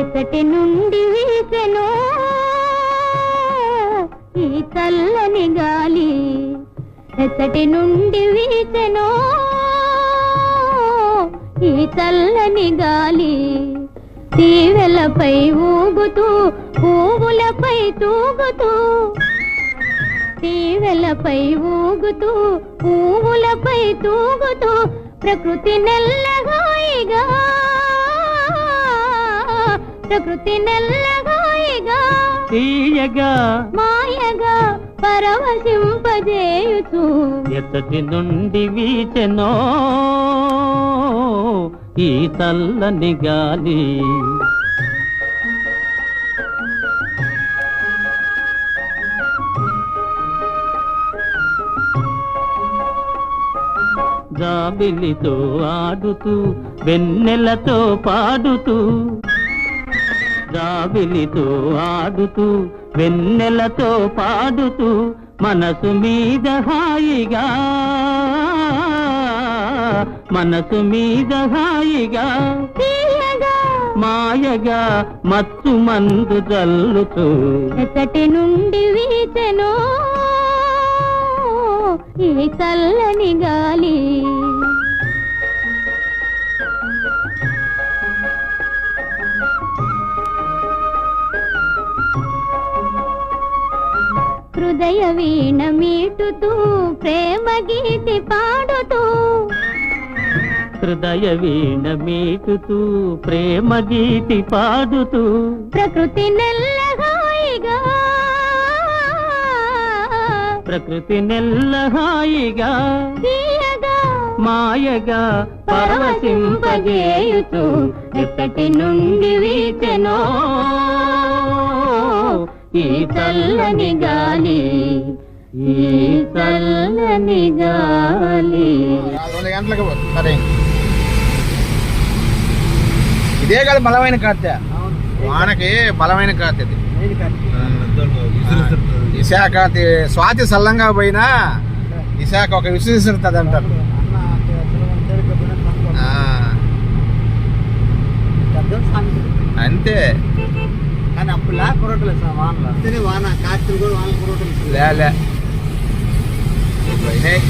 ఎక్కటి నుండి వీసెను ఈ చల్లని గాలి. ఎక్కటి నుండి వీసెను ఈ చల్లని గాలి. తీవెలపై ఊగుతూ పువ్వులపై తూగుతూ తీవెలపై ఊగుతూ పువ్వులపై తూగుతూ ప్రకృతి నెల్లగాయిగా ప్రకృతి నెల్లగాయిగా తీయగా. మాయగా పరవశింపజేయుచు. ఎత్తటి నుండి వీచెనో ఈ చల్లని గాలి. జాబిలితో ఆడుతూ వెన్నెలతో పాడుతూ. జాబిలితో ఆడుతూ వెన్నెలతో పాడుతూ మనసు మీద హాయిగా. మనసు మీద హాయిగా. మాయగా మత్తు మందు జల్లుతూ. ఎచ్చటి నుండి వీచెను ఈ చల్లని గాలి. హృదయ వీణ మీటుతూ ప్రేమ గీతి పాడుతూ. హృదయ వీణ మీటుతూ ప్రేమ గీతి పాడుతూ. ప్రకృతి నెల్లగాయిగా ప్రకృతి నెల్ల హాయిగా మాయగా పరవశింపజేయుతూ ఎక్కటి నుండి వీచెనో ఈ చల్లని గాలి ఈ చల్లని గాలి. నాలుగు గంటలకు సరే. ఇదే కదా బలమైన కార్తె. వానకి బలమైన కార్తె ఇది. విశాఖ స్వాతి సల్లంగా పోయినా విశాఖ ఒక విశ్వసిస్తుంది అంటారు అంతే. కానీ అప్పుడు లే వానలో. అంతేనే వాన కాస్తులు కూడా వానలు కొరటలేదు లే లే. పోయినాయి.